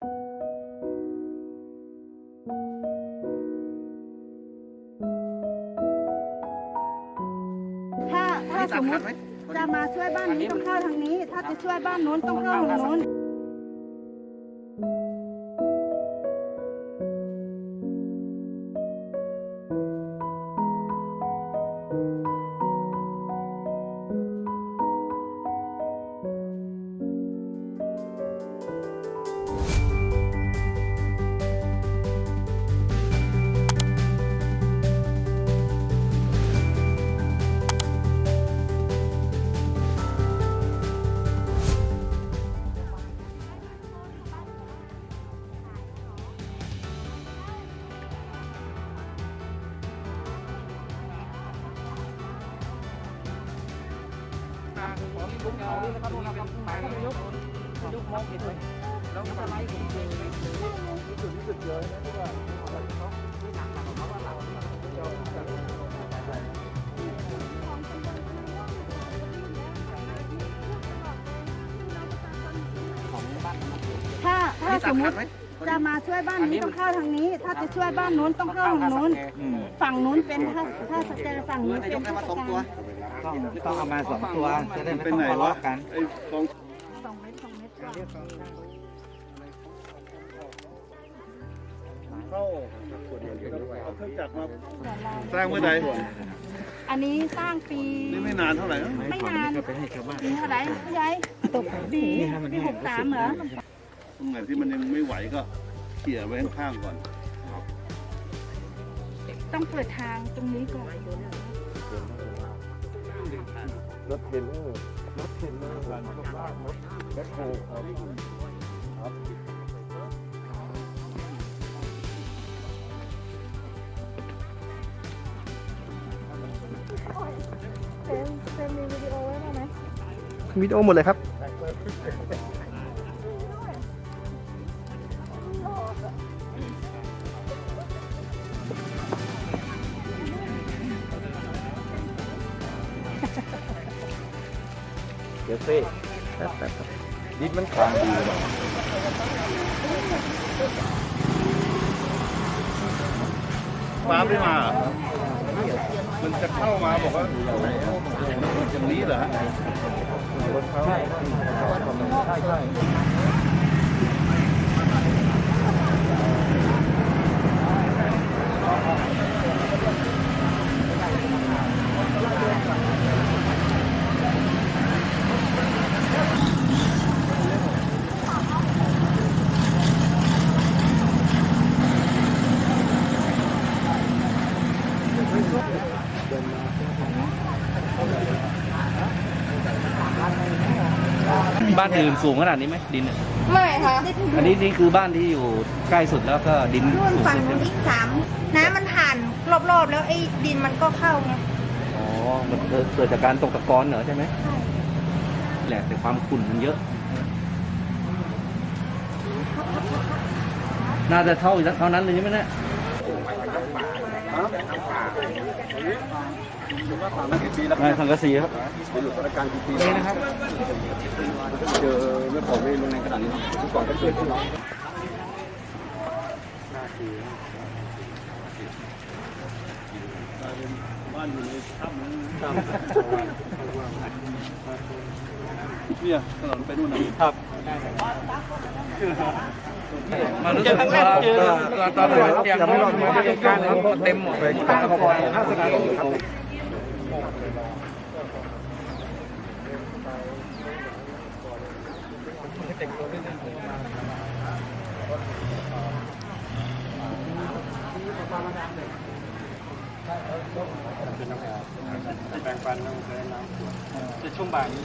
ถ้าถ้าสมมติจะมาช่วยบ้านนี้ต้องเข้าทางนี้ ถ้าจะช่วยบ้านนู้นต้องเข้าทางนู้น ถ้าถ้าสมมติจะมาช่วยบ้านนี้ต้องเข้าทางนี้ ถ้าจะช่วยบ้านนู้นต้องเข้าทางนู้น ฝั่งนู้นเป็นถ้าถ้าสแกนฝั่งนู้นเป็นข้าราชการ ต้องต้องเอามาสองตัวจะได้ไม่ต้องทะเลาะกันไอ้กองสองเมตรสองเมตรเข้าเอาเครื่องจักรมาสร้างเมื่อใดอันนี้สร้างปีนี่ไม่นานเท่าไหร่ไม่นานปีเท่าไหร่พี่ใหญ่ปีปีหกสามเหรอตรงไหนที่มันยังไม่ไหวก็เขี่ยไว้ข้างก่อน ต้องเปิดทางตรงนี้ก่อน รถเทนเนอร์รถเทนเนอร์รถบ้านรถแบ็คโฮครับครับวิดีโอหมดเลยครับ เดี๋ยวสิดินมันคลางดีเลยฟ้าไม่มาเหรอมันจะเข้ามาบอกว่าไหนอะอย่างนี้เหรอฮะใช่ใช่ บ้านอื่นสูงขนาดนี้ไหมดินอะไม่ค่ะอันนี้นี่คือบ้านที่อยู่ใกล้สุดแล้วก็ดินนู่นสูงฝั่งสุดนู้นอีกสามน้ำมันผ่านรอบๆ แล้วไอ้ดินมันก็เข้าไงอ๋อมันเกิดเกิดจากการตกตะกอนเหรอใช่ไหมใช่แหละแต่ความขุ่นมันเยอะ น่าจะเท่าเท่านั้นเลยใช่ไหมเนี่ย กี่ปีแล้วนายสังกะสีครับเป็นอยู่ราชการกี่ปีแล้วนะครับ เจอเรื่องของในโรงแรมขนาดนี้ทุกก่อนก็เกิดขึ้นเนาะบ้านอยู่ในถ้ำนั้นเนี่ยถนนไปนู่นนะครับ มารู้สึกว่าตอนตอนเตรียมรอบมาด้วยการเต็มหมดเลยข้าคอยข้าวสนามครับแปลงฟันน้ำน้ำจะช่วงบ่ายนี้